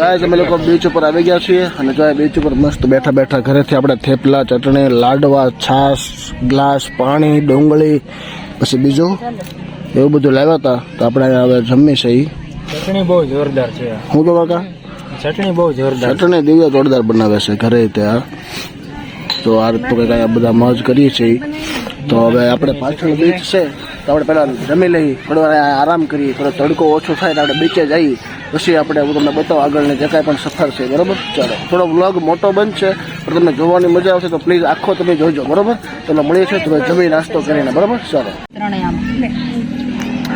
ગાય અમે લોકો બીચ ઉપર આવી ગયા છીએ અને જો બીચ ઉપર મસ્ત બેઠા બેઠા ઘરેથી આપણે થેપલા ચટણી લાડવા છાશ ગ્લાસ પાણી ડુંગળી પછી બીજું એવું બધું લાવ્યા હતા. તો આપણે હવે જમી છે ચટણી બહુ જોરદાર છે. હું તો કાકા? ચટણી બહુ જોરદાર ચટણી દિવ્ય જોરદાર બનાવે છે ઘરે ત્યાં તો આ રીતે બધા મોજ કરીએ છીએ. તો હવે આપણે પાછળ બીચ છે. તો આપણે પહેલા જમી લઈ થોડો વાર અહીંયા આરામ કરીએ થોડો તડકો ઓછો થાય તો આપણે બીચે જઈએ પછી આપણે હું તમને બતાવું આગળની જે કાંઈ પણ સફર છે બરોબર? ચાલો થોડો વ્લોગ મોટો બનશે પણ તમને જોવાની મજા આવશે તો પ્લીઝ આખો તમે જોજો બરોબર? ચલો મળીએ છીએ તમે જમી નાસ્તો કરીને બરોબર? ચાલો. ત્રણેય આમ.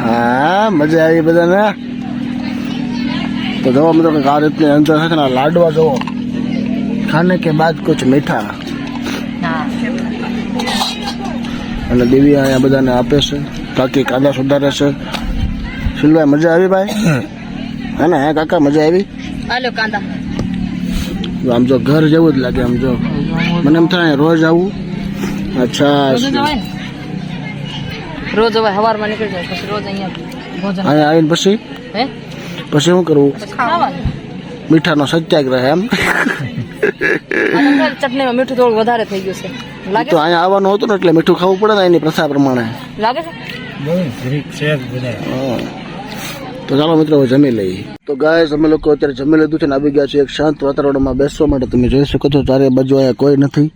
હા મજા આવી બધાને? તો જોવા મિત્રો કે આ રીતની અંદર છે ને આ લાડવા જોવો. ખાને કે બાદ કુછ મીઠા? હા અને દેવી અહીંયા બધાને આપે છે. કાકી કાદા સુધારે છે. શિલભાઈ મજા આવી ભાઈ? હે ને હે કાકા મજા આવી? હાલો કાંદા. આમ જો ઘર જેવું જ લાગે આમ જો. મને એમ થાય રોજ આવું. અચ્છા રોજ હવે સવારમાં નીકળી જાય પછી રોજ અહીંયા ભોજન. અહીંયા આવીને પછી? હે? પછી શું કરવું? મીઠાનો સત્યાગ્રહ એમ. ચટણીમાં મીઠું થોડું વધારે થઈ ગયું છે. લાગે તો અહીંયા આવવાનું હતું ને એટલે મીઠું ખાવું પડે ને એની પ્રથા પ્રમાણે. લાગે છે? તો ચાલો મિત્રો હવે જમી લઈએ. તો ગાય અમે લોકો અત્યારે જમી લીધું છે ને આવી ગયા છે એક શાંત વાતાવરણમાં બેસવા માટે. તમે જોઈ શકો છો ચારે બાજુ અહીંયા કોઈ નથી.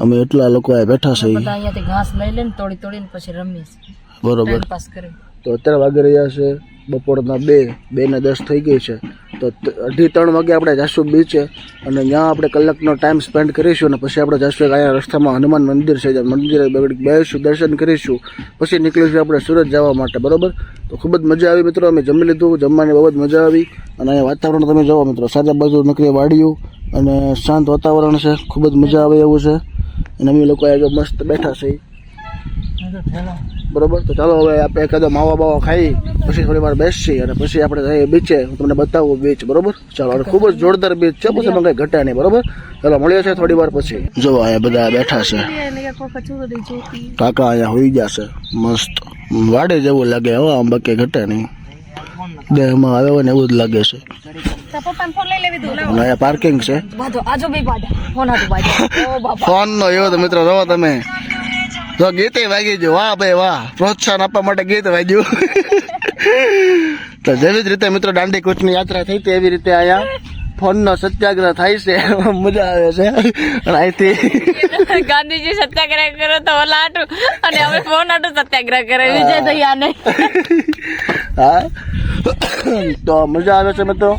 અમે એટલા લોકો અહીંયા બેઠા છે અહીંયાથી ઘાસ લઈ લઈને તોડી તોડીને પછી રમીએ છીએ. બરોબર. ટાઈમ પાસ કરી. તો અત્યારે વાગી રહ્યા છે બપોરના બે બે ને દસ થઈ ગઈ છે. તો અઢી ત્રણ વાગે આપણે જાશું બીચે અને ત્યાં આપણે કલાકનો ટાઈમ સ્પેન્ડ કરીશું અને પછી આપણે જાશું અહીંયા રસ્તામાં હનુમાન મંદિર છે, જ્યાં મંદિરે બેસીશું દર્શન કરીશું. પછી નીકળીશું આપણે સુરત જવા માટે, બરાબર? તો ખૂબ જ મજા આવી મિત્રો, અમે જમી લીધું, જમવાની બહુ જ મજા આવી અને અહીંયા વાતાવરણ તમે જોવો મિત્રો, સાજા બાજુ નકરી વાડ્યું અને શાંત વાતાવરણ છે, ખૂબ જ મજા આવે એવું છે. અને અમે લોકો અહીંયા મસ્ત બેઠા છે બરોબર? તો ચાલો હવે આપણે એકાદો માવા બાવા ખાઈ પછી થોડી વાર બેસી અને પછી આપણે જઈએ બીચે હું તમને બતાવું બીચ બરોબર? ચાલો અને ખૂબ જ જોરદાર બીચ છે પછી મને કંઈ ઘટે નહીં બરોબર? ચાલો મળીએ છે થોડી વાર પછી. જો અહીંયા બધા બેઠા છે. કાકા અહીંયા હોઈ છે. મસ્ત. વાડે જેવું લાગે હો આમ બાકી ઘટે નહીં. દેહમાં આવે હોય ને એવું જ લાગે છે. અહીંયા પાર્કિંગ છે. ફોન નો એવો તો મિત્રો રહો તમે. જો ગીતે વાગી ગયું. વાહ ભાઈ વાહ. પ્રોત્સાહન આપવા માટે ગીત વાગ્યું. તો જેવી જ રીતે મિત્રો દાંડી કૂચની યાત્રા થઈ હતી એવી રીતે અહીંયા ફોનનો સત્યાગ્રહ થાય છે. મજા આવે છે. અને અહીંથી ગાંધીજી સત્યાગ્રહ કરો તો ઓલા આટું અને અમે ફોન આટું સત્યાગ્રહ કરે. વિજય દયા ને હા. તો મજા આવે છે મિત્રો.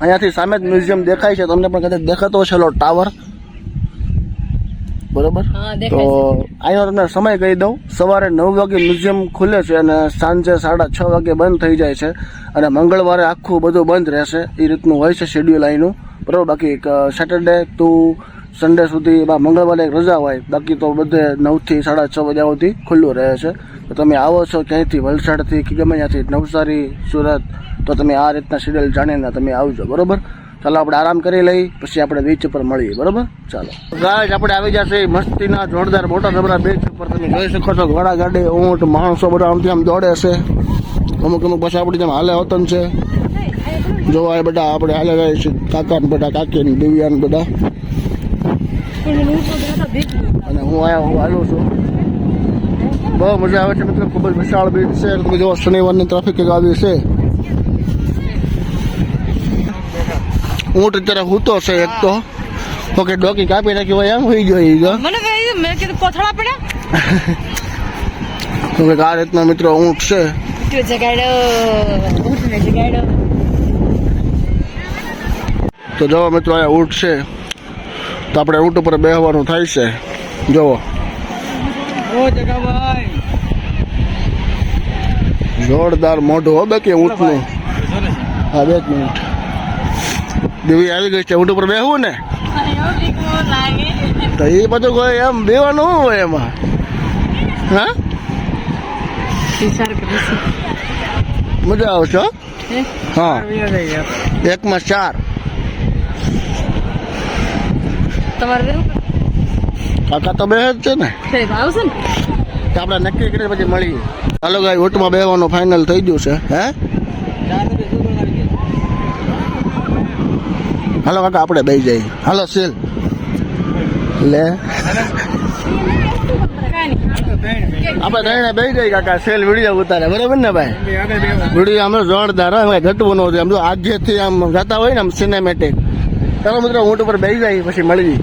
અહીંયાથી સામે જ મ્યુઝિયમ દેખાય છે. તમને પણ કદાચ દેખાતો હશે ટાવર. બરોબર? હા તો અહીંયા તમને સમય કહી દઉં. સવારે નવ વાગે મ્યુઝિયમ ખુલે છે અને સાંજે સાડા છ વાગે બંધ થઈ જાય છે. અને મંગળવારે આખું બધું બંધ રહેશે. એ રીતનું હોય છે શેડ્યુલ અહીંનું બરાબર? બાકી સેટરડે ટુ સન્ડે સુધી એમાં મંગળવારે એક રજા હોય. બાકી તો બધે નવથી સાડા છ વાગ્યા સુધી ખુલ્લું રહે છે. તો તમે આવો છો ક્યાંયથી? વલસાડથી કે ગમે ત્યાંથી? નવસારી સુરત. તો તમે આ રીતના શેડ્યુલ જાણીને તમે આવજો. બરોબર? ચાલો આપણે આરામ કરી લઈ, પછી આપણે બીચ ઉપર મળીએ, બરોબર? ચાલો. ગાય આપણે આવી જશે મસ્તીના જોરદાર મોટા જબરા બીચ ઉપર. તમે જોઈ શકો છો ઘોડા ગાડી, ઊંટ, માણસો બધા આમથી આમ દોડે છે. અમુક અમુક પછી આપણી જેમ હાલે હોતન છે. જોવા એ બધા આપણે હાલે જાય છે, કાકા બધા, કાકી ને દિવ્યા બધા. અને હું આયા હું હાલું છું. બહુ મજા આવે છે મિત્રો, ખૂબ જ વિશાળ બીચ છે. તમે જોવો શનિવારની ટ્રાફિક આવી છે. ઊંટ અત્યારે હૂતો છે એક તો. ઓકે ડોકી કાપી નાખી હોય એમ હોઈ ગયો ઈ મને મેં કીધું કોથળા પડ્યા. તો આ રીતના મિત્રો ઊંટ છે. ઊંટ ઊંટને જગાડો. તો જોવો મિત્રો અહીંયા ઊંટ છે. તો આપણે ઊંટ ઉપર બેહવાનું થાય છે. જોવો ઓ જગાભાઈ જોરદાર મોઢું હો કે ઊંટનું. હા બે મિનિટ. દેવી આવી ગઈ છે, ઊંટ ઉપર બેહવું ને? તો એ બધું કોઈ એમ બેવાનું શું હોય એમાં. હા? મજા આવશે હો? એકમાં ચાર. કાકા તો બે જ છે ને. આવશે ને આપણે નક્કી કરી પછી મળીએ. ચાલો ગાય ઓટમાં બેહવાનું ફાઇનલ થઈ ગયું છે, હે? હાલો કાકા, આપણે બે જઈએ. હાલો, સેલ. લે. આપણે ત્રણે બે જઈએ કાકા, સેલ વીડિયો ઉતારે. બરાબર ને ભાઈ? વીડિયો અમે જોરદાર હોય ઘટવું ન આમ જો આજથી આમ જતા હોય ને આમ સિનેમેટિક ચાલો મિત્રો ઊંટ ઉપર બેસી જાય, પછી મળી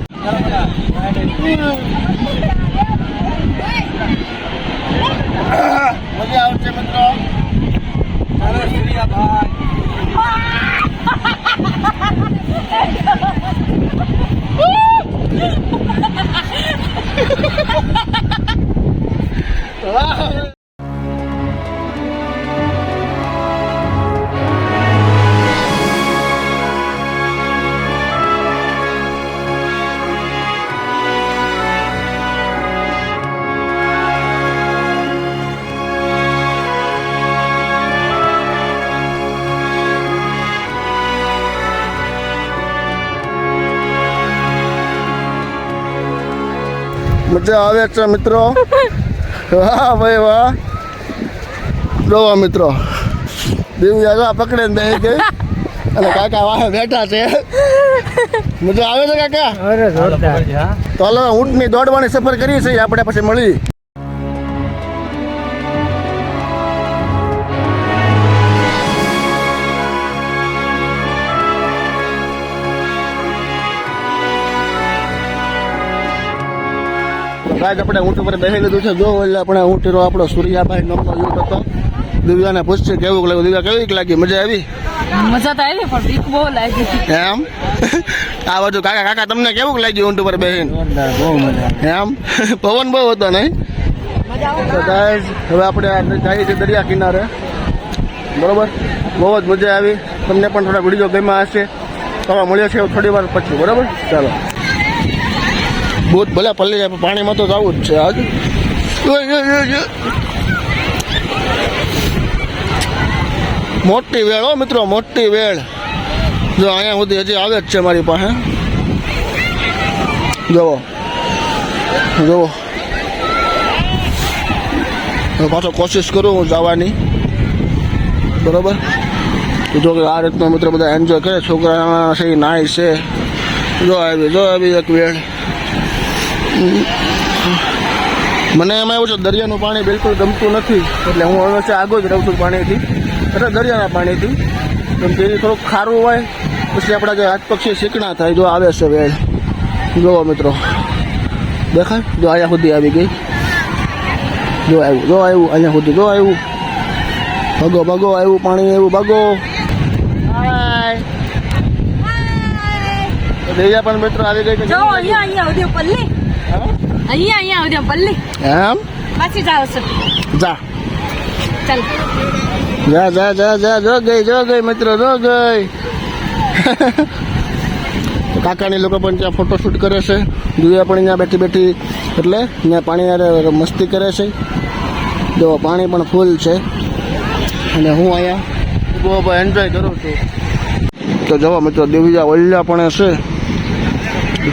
wow! મજા આવે છે મિત્રો. વાહ ભાઈ વાહ. જોવા મિત્રો. દિવ્યા પકડે ને બે ગઈ. અને કાકા વાહે બેઠા છે. મજા આવે છે કાકા? તો હાલો ઊંટની દોડવાની સફર કરી છે આપણે પછી મળી. ગાય આપણે ઊંટ ઉપર બેસી લીધું છે. જો એટલે આપણે ઊંટનો આપણો સૂર્યાભાઈ નામનો યુથ હતો દિવ્યાને પૂછશે કેવું લાગ્યું. દિવ્યા કેવી લાગી? મજા આવી? મજા તો આવી પણ બીક બહુ લાગી. એમ? આ બાજુ કાકા કાકા તમને કેવું લાગ્યું ઊંટ ઉપર બેસીને બહુ મજા એમ? પવન બહુ હતો નહીં? તો હવે આપણે જઈએ છીએ દરિયા કિનારે. બરોબર? બહુ જ મજા આવી. તમને પણ થોડા વીડિયો ગમ્યા હશે. તમે મળ્યા છે થોડી વાર પછી. બરોબર? ચાલો. ભૂત ભલે પલ્લી જાય પણ પાણીમાં તો જવું જ છે. આજ ઓય, ઓય, ઓય, ઓય. મોટી વેળ હો મિત્રો મોટી વેળ. જો અહીંયા સુધી હજી આવે જ છે મારી પાસે. જુઓ. જુઓ. હું પાછો કોશિશ કરું હું જવાની. બરોબર? તો જો કે આ રીતનો મિત્રો બધા એન્જોય કરે. છોકરા છે નાય છે. જો આવી જો આવી એક વેળ. મને એમાં એવું છે દરિયાનું પાણી બિલકુલ ગમતું નથી એટલે હું હંમેશા આગળ જ રહું છું પાણીથી. એટલે દરિયાના પાણીથી. કેમ કે એ થોડુંક ખારું હોય પછી આપણા જે હાથ પક્ષી શીકણા થાય જો આવે છે વેળ. જોવો મિત્રો. દેખાય? જો અહીંયા સુધી આવી ગઈ. જો આવ્યું જો આવ્યું અહીંયા સુધી જો આવ્યું. ભગો ભગો આવ્યું પાણી આવ્યું ભગો. દરિયા પણ મિત્રો આવી ગઈ જો અહીંયા અહીંયા ઉદ્યો પલ્લી અહીંયા અહીંયા આવજો પલ્લી. એમ? પાછી જાવ છો. જા. ચાલ. જા જા જા જા જો ગઈ જો ગઈ મિત્રો જો ગઈ. કાકાની લોકો પણ ત્યાં ફોટોશૂટ કરે છે. દિવ્યા પણ અહીંયા બેઠી બેઠી એટલે ત્યાં પાણી હારે મસ્તી કરે છે. જો પાણી પણ ફૂલ છે. અને હું અહીંયા બહુ એન્જોય કરું છું. તો જવા મિત્રો દેવીજા ઓલ્યા પણ છે.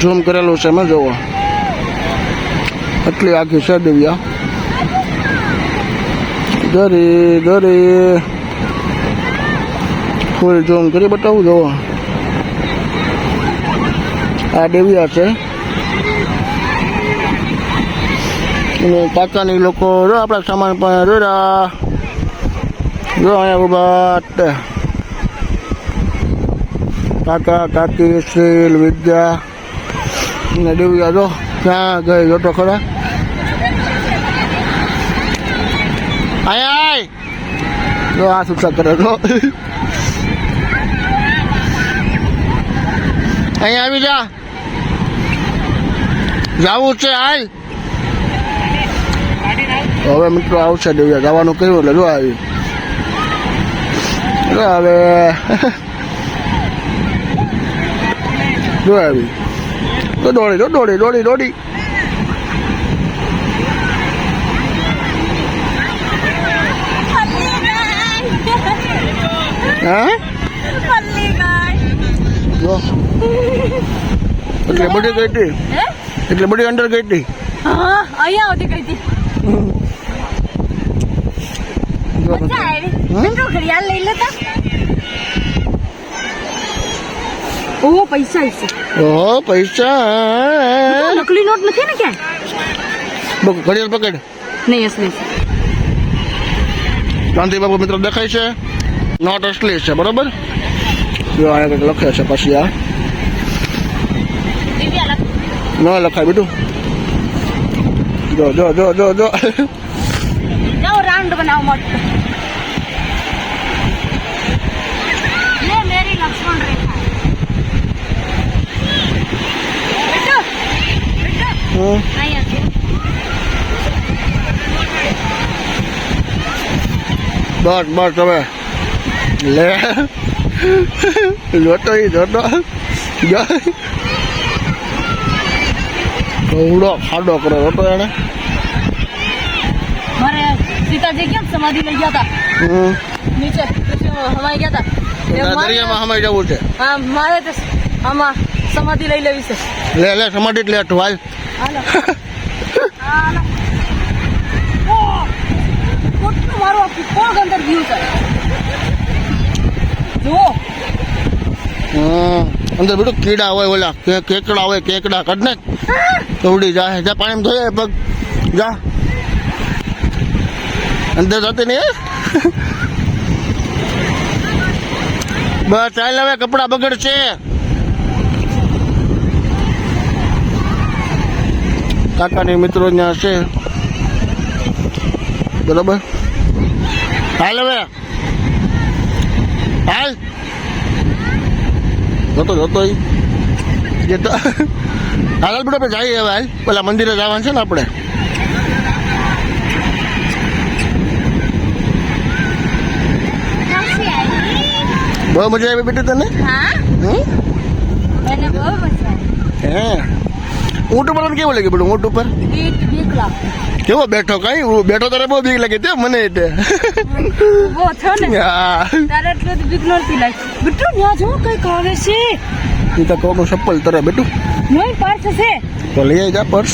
ઝૂમ કરેલું છે મેં જોવો એટલી આખી છે દિવ્યા દરી દરી ફૂલ જોમ કરી બતાવું જોવો આ દેવિયા છે. અને કાકાની લોકો, જો આપણા સામાન પણ જોડા જો અહીંયા ઊભા કાકા, કાકી શીલ વિદ્યા. અને દેવિયા, જો. ક્યાં ગઈ જોતો ખરા. આય આય. જો આ સુસા કરે અહીંયા આવી જા. જાવું છે હાલ હવે મિત્રો આવશે દેવ્યા જવાનું કહ્યું એટલે જો આવી. હવે. જો આવી. તો દોડી તો દોડી દોડી દોડી હા એટલે બધી ગઈ હતી એટલે બધી અંદર ગઈ હતી હા અહીંયા આવતી ગઈ હતી મજા આવી. લઈ લેતા? ઓ પૈસા છે ઓ પૈસા. નકલી નોટ નથી ને ક્યાં બક ઘડિયાળ પકડ. નહીં અસલી છે ગાંધી બાપુ મિત્રો દેખાય છે. નોટ અસલી છે બરોબર? જો આ કંઈક લખે છે પછી આ. ન લખાય બેટું. જો જો જો જો જો. રાઉન્ડ બનાવો મોટો. બસ બસ તમે લે. જોતો ઈ જોતો જો. ખાડો કરે જોતો એને. મારે સીતાજી કેમ સમાધિ લઈ ગયા હતા નીચે હમાઈ ગયા હતા દરિયામાં હમાઈ જવું છે. હા મારે આમાં સમાધિ લઈ લેવી છે. લે લે સમાધિ જ લે તું હાલ. મારું પગ અંદર ગયું છે. જુઓ. અંદર બેટું કીડા હોય ઓલા કે કેકડા હોય કેકડા કર ને ઉડી જાય. જા પાણી ધોયે પગ. જા. અંદર જતી નહીં બસ ચાલ હવે કપડા બગડશે. કાકાની મિત્રો ત્યાં છે. બરોબર? હાલ હવે. હાલ. જતો જતો જતો હાલ બેટા આપણે જઈએ હવે હાલ. પેલા મંદિરે જવાનું છે ને આપણે. બહુ મજા આવી બેટી તને? હે. ઊંટ ઉપર કેવું લાગ્યું બેટું ઊંટ ઉપર? કેવો બેઠો કઈ? બેઠો તારે બહુ બીક લાગે તે મને તે. ઊભો છો ને? હા. તારે એટલે તો બીક નહોતી લાગી. બેટું ત્યાં જો કંઈક આવે છે. તો ચપ્પલ તરે બેટું. નહીં પર્સ છે તો લઈ આવી જા પર્સ.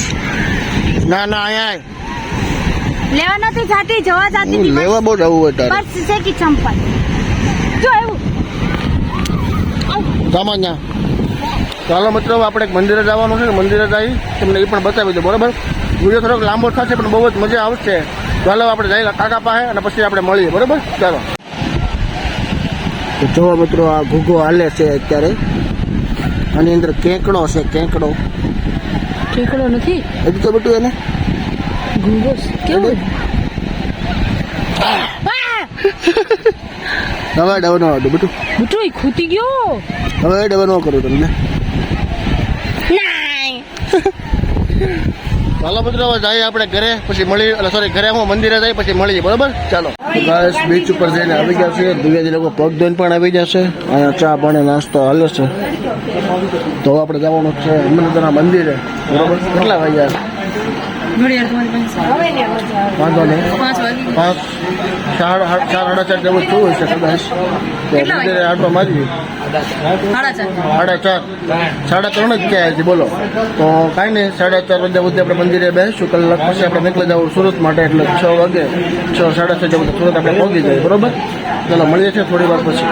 ના ના અહીંયા. લેવા નથી જાતી જવા જાતી લેવા બહુ જવું હોય તારે. પર્સ છે કે ચંપલ? જો એવું સામાન્ય ચાલો મિત્રો આપણે એક મંદિરે જવાનું છે. મંદિરે જઈ તમને એ પણ બતાવી દો બરાબર? વીડિયો થોડોક લાંબો થશે પણ બહુ જ મજા આવશે. ચાલો આપણે જઈ કાકા પાસે અને પછી આપણે મળીએ બરાબર? ચાલો. જોવા મિત્રો આ ઘૂઘો હાલે છે અત્યારે. આની અંદર કેંકડો છે કેંકડો. કેંકડો નથી. હજુ તો બેટું એને. ઘૂઘો કેવું હવે ડબ ન હતું બેટું. બેટું ખૂટી ગયો. હવે ડબ ન કરું તમને. ચાલો મિત્રો જઈએ આપણે ઘરે. પછી મળી એટલે સોરી ઘરે હું મંદિરે જઈ પછી મળીએ બરોબર? ચાલો. બસ બીચ ઉપર જઈને આવી ગયા છે. દિવ્યાજી લોકો પગ ધોઈને પણ આવી જશે અહીંયા ચા પાણી નાસ્તો હાલે છે. તો આપણે જવાનું છે હનુમાનદાના મંદિરે. બરોબર? કેટલા વાગ્યા? વાંધો નહીં. પાંચ વાગી પાંચ ચાર ચાર સાડા ચાર જેવું થયું છે કદાચ. તો કેટલા આટો મારી સાડા ચાર. સાડા ત્રણ જ કહેવાય છે બોલો. તો કાંઈ નહીં સાડા ચાર વાગ્યા સુધી આપણે મંદિરે બેસીશું. કલાક પછી આપણે નીકળી જવું સુરત માટે એટલે છ વાગે છ સાડા છ જેવું સુરત આપણે પહોંચી જાય બરોબર? ચાલો મળીએ છીએ થોડી વાર પછી.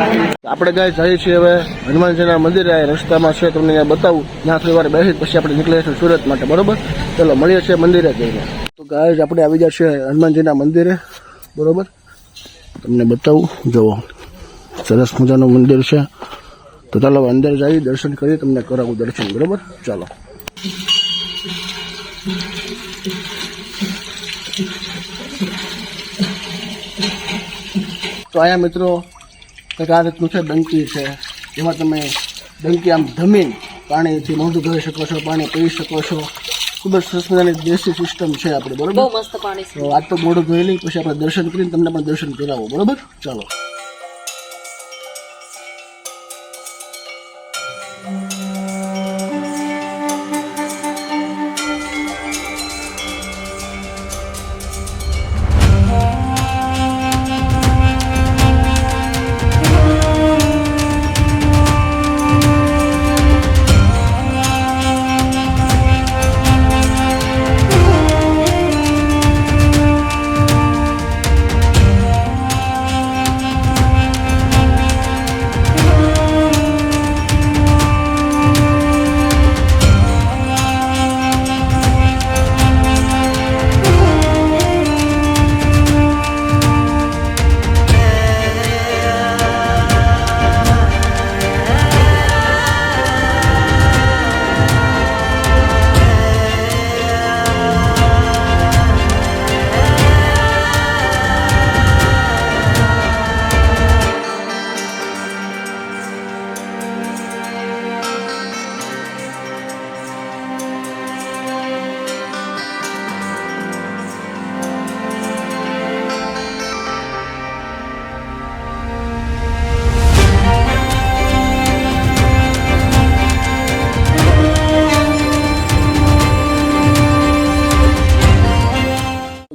આપણે ગાય જઈએ છીએ હવે હનુમાનજીના મંદિરે રસ્તામાં છે તમને બતાવું. ત્યાં થોડી વાર બેસી પછી આપણે નીકળીએ છીએ સુરત માટે બરોબર? ચાલો મળીએ છીએ મંદિરે જઈને. તો ગાય આપણે આવી જશે હનુમાનજીના મંદિરે બરોબર? તમને બતાવું. જુઓ સરસ મજાનું મંદિર છે. તો ચાલો અંદર જઈ દર્શન કરી તમને કરાવું દર્શન, બરોબર? ચાલો. તો અહીંયા મિત્રો, કંઈક આ રીતનું છે, ડંકી છે. એમાં તમે ડંકી આમ ધમીન પાણીથી મોઢું ધોઈ શકો છો, પાણી પી શકો છો. ખૂબ જ સરસ મજાની દેશી સિસ્ટમ છે આપણે બહુ બરોબર મસ્ત પાણી છે. તો આજ તો મોઢું ધોઈ લઈ પછી આપણે દર્શન કરીને તમને પણ દર્શન કરાવો બરોબર? ચાલો.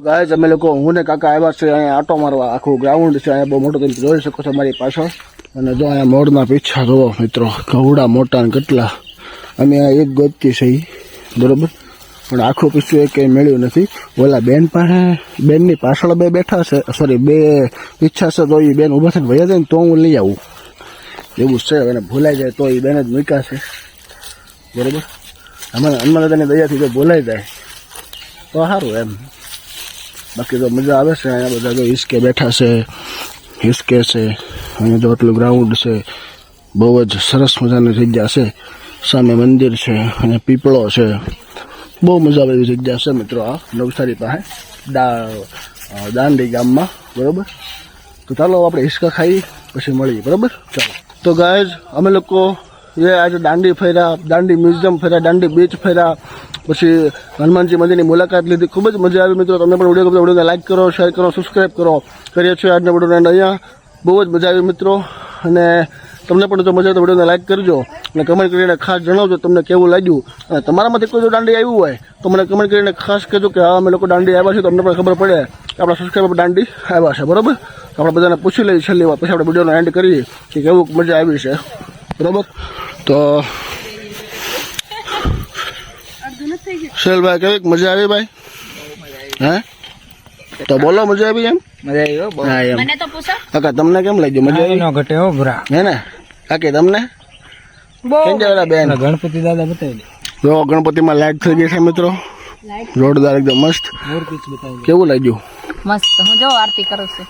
ગાય અમે લોકો હું ને કાકા આવ્યા છે અહીંયા આટો મારવા. આખું ગ્રાઉન્ડ છે, અહીંયા બહુ મોટો તમે જોઈ શકો છો મારી પાછળ. અને જો અહીંયા મોરના પીછા જોવો મિત્રો, ઘઉડા મોટા ને કેટલા. અમે આ એક ગોતતી છે બરોબર? પણ આખું પીછું એ કંઈ મળ્યું નથી. ઓલા બેન પાસે, બેનની પાછળ બે બેઠા છે. સોરી બે ઈચ્છા છે તો એ બેન ઊભા થઈને ભૈયા જાય ને તો હું લઈ આવું. એવું છે એને ભૂલાઈ જાય તો એ બેન જ મૂક્યા છે. બરોબર? અમારે હનુમાન દયાથી જો ભૂલાઈ જાય, તો સારું એમ. બાકી તો મજા આવે છે અહીંયા બધા જો હિસકે બેઠા છે, હિસકે છે, અહીંયા જો આટલું ગ્રાઉન્ડ છે, બહુ જ સરસ મજાની જગ્યા છે. સામે મંદિર છે અને પીપળો છે. બહુ મજા આવે એવી જગ્યા છે મિત્રો આ નવસારી પાસે, દા દાંડી ગામમાં, બરોબર? તો ચાલો આપણે હિસકા ખાઈ પછી મળીએ, બરોબર? ચાલો. તો ગાય અમે લોકો એ આજે દાંડી ફર્યા દાંડી મ્યુઝિયમ ફર્યા દાંડી બીચ ફર્યા પછી હનુમાનજી મંદિરની મુલાકાત લીધી. ખૂબ જ મજા આવી મિત્રો. તમને પણ વીડિયો ગમતો વિડીયોને લાઈક કરો શેર કરો સબસ્ક્રાઈબ કરો. કરીએ છીએ આજના વિડીયોને અહીંયા. બહુ જ મજા આવી મિત્રો. અને તમને પણ જો મજા તો વિડીયોને લાઈક કરજો. અને કમેન્ટ કરીને ખાસ જણાવજો તમને કેવું લાગ્યું. અને તમારામાંથી કોઈ જો દાંડી આવ્યું હોય, તો મને કમેન્ટ કરીને ખાસ કહેજો કે હા, અમે લોકો દાંડી આવ્યા છે તો અમને પણ ખબર પડે કે આપણા સબસ્ક્રાઈબર દાંડી આવ્યા છે. બરાબર? આપણે બધાને પૂછી લઈએ છેલ્લી વાર. પછી આપણે વિડીયોનો એન્ડ કરીએ કે કેવું મજા આવી છે. બરોબર તો શેલભાઈ કેવી મજા આવી ભાઈ? હે? તો બોલો મજા આવી એમ? મજા આવી મને તો પૂછો. કાકા તમને કેમ લાગ્યું? મજા આવી? નો ઘટે હો ભરા. હે ને? કાકી તમને? કેમ બેન? ગણપતિ દાદા બતાવી દે. જો ગણપતિમાં લાઈટ થઈ ગઈ છે મિત્રો. જોરદાર એકદમ મસ્ત. કેવું લાગ્યું? મસ્ત. હું જો આરતી કરું છું.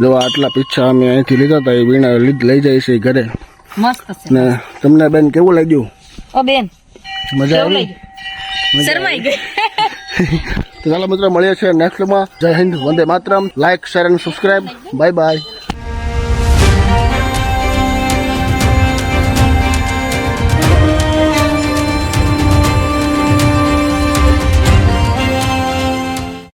જો આટલા પીછા અમે અહીંથી લીધા હતા એ વીણા લીધ લઈ જાય છે ઘરે. મસ્ત છે. ને તમને બેન કેવું લાગ્યું? ઓ બેન મજા આવી? શરમાઈ ગઈ. તો ચાલો મિત્રો મળીએ છીએ નેક્સ્ટમાં જય હિન્દ વંદે માતરમ. લાઈક શેર અને સબસ્ક્રાઇબ બાય બાય